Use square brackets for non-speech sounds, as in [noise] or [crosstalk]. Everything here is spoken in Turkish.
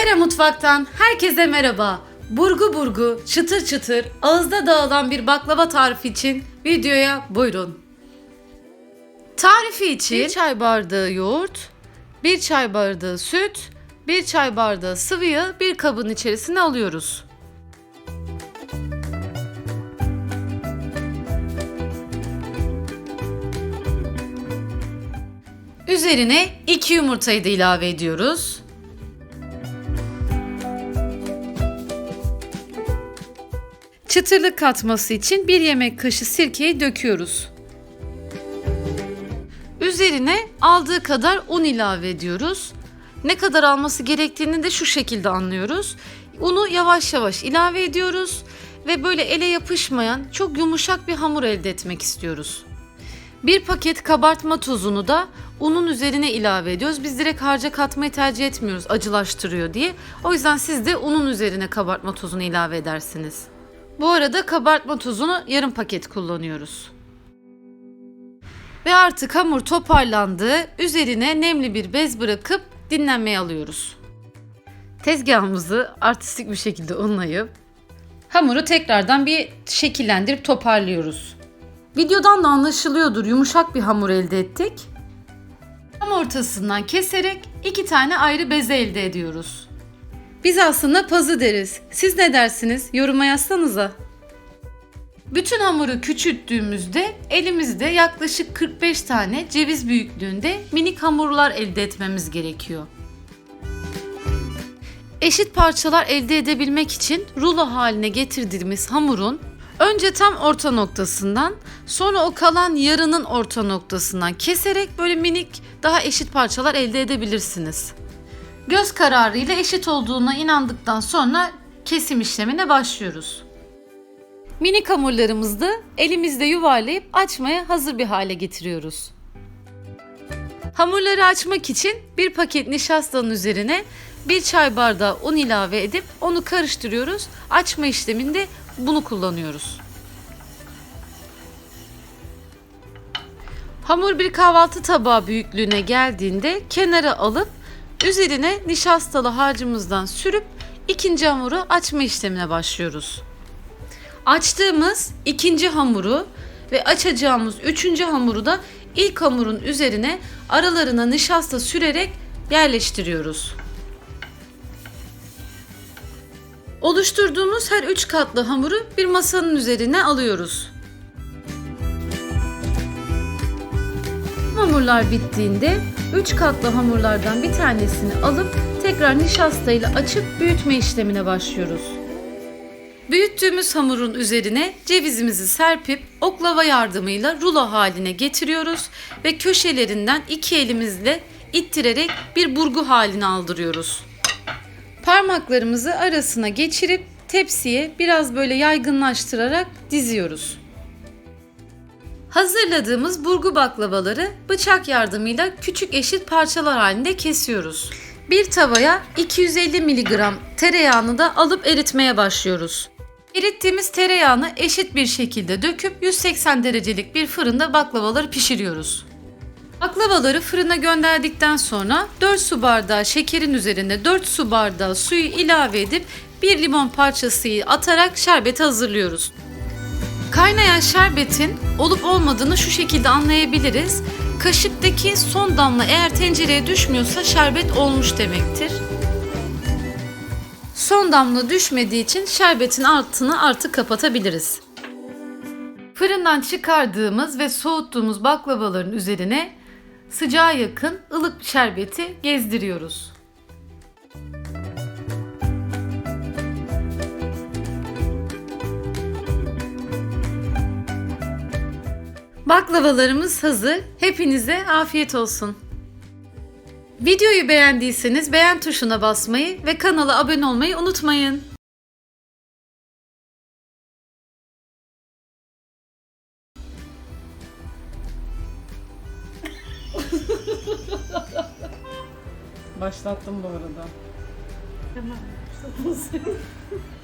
Fera Mutfak'tan herkese merhaba. Burgu burgu, çıtır çıtır, ağızda dağılan bir baklava tarifi için videoya buyurun. Tarifi için 1 çay bardağı yoğurt, 1 çay bardağı süt, 1 çay bardağı sıvı yağ bir kabın içerisine alıyoruz. Üzerine 2 yumurtayı da ilave ediyoruz. Çıtırlık katması için bir yemek kaşığı sirkeyi döküyoruz. Üzerine aldığı kadar un ilave ediyoruz. Ne kadar alması gerektiğini de şu şekilde anlıyoruz. Unu yavaş yavaş ilave ediyoruz ve böyle ele yapışmayan çok yumuşak bir hamur elde etmek istiyoruz. Bir paket kabartma tozunu da unun üzerine ilave ediyoruz. Biz direkt harca katmayı tercih etmiyoruz acılaştırıyor diye. O yüzden siz de unun üzerine kabartma tozunu ilave edersiniz. Bu arada kabartma tozunu yarım paket kullanıyoruz. Ve artık hamur toparlandı. Üzerine nemli bir bez bırakıp dinlenmeye alıyoruz. Tezgahımızı artistik bir şekilde unlayıp hamuru tekrardan bir şekillendirip toparlıyoruz. Videodan da anlaşılıyordur yumuşak bir hamur elde ettik. Tam ortasından keserek iki tane ayrı beze elde ediyoruz. Biz aslında pazı deriz. Siz ne dersiniz? Yoruma yazsanıza. Bütün hamuru küçülttüğümüzde elimizde yaklaşık 45 tane ceviz büyüklüğünde minik hamurlar elde etmemiz gerekiyor. Eşit parçalar elde edebilmek için rulo haline getirdiğimiz hamurun önce tam orta noktasından sonra o kalan yarının orta noktasından keserek böyle minik daha eşit parçalar elde edebilirsiniz. Göz kararı ile eşit olduğuna inandıktan sonra kesim işlemine başlıyoruz. Minik hamurlarımızı elimizde yuvarlayıp açmaya hazır bir hale getiriyoruz. Hamurları açmak için bir paket nişastanın üzerine bir çay bardağı un ilave edip onu karıştırıyoruz. Açma işleminde bunu kullanıyoruz. Hamur bir kahvaltı tabağı büyüklüğüne geldiğinde kenara alıp üzerine nişastalı harcımızdan sürüp ikinci hamuru açma işlemine başlıyoruz. Açtığımız ikinci hamuru ve açacağımız üçüncü hamuru da ilk hamurun üzerine aralarına nişasta sürerek yerleştiriyoruz. Oluşturduğumuz her üç katlı hamuru bir masanın üzerine alıyoruz. Hamurlar bittiğinde 3 katlı hamurlardan bir tanesini alıp tekrar nişastayla açıp büyütme işlemine başlıyoruz. Büyüttüğümüz hamurun üzerine cevizimizi serpip oklava yardımıyla rulo haline getiriyoruz ve köşelerinden iki elimizle ittirerek bir burgu haline aldırıyoruz. Parmaklarımızı arasına geçirip tepsiye biraz böyle yaygınlaştırarak diziyoruz. Hazırladığımız burgu baklavaları bıçak yardımıyla küçük eşit parçalar halinde kesiyoruz. Bir tavaya 250 mg tereyağını da alıp eritmeye başlıyoruz. Erittiğimiz tereyağını eşit bir şekilde döküp 180 derecelik bir fırında baklavaları pişiriyoruz. Baklavaları fırına gönderdikten sonra 4 su bardağı şekerin üzerine 4 su bardağı suyu ilave edip bir limon parçası atarak şerbeti hazırlıyoruz. Kaynayan şerbetin olup olmadığını şu şekilde anlayabiliriz. Kaşıktaki son damla eğer tencereye düşmüyorsa şerbet olmuş demektir. Son damla düşmediği için şerbetin altını artık kapatabiliriz. Fırından çıkardığımız ve soğuttuğumuz baklavaların üzerine sıcağa yakın ılık şerbeti gezdiriyoruz. Baklavalarımız hazır. Hepinize afiyet olsun. Videoyu beğendiyseniz beğen tuşuna basmayı ve kanala abone olmayı unutmayın. Başlattım bu arada. Tamam. [laughs]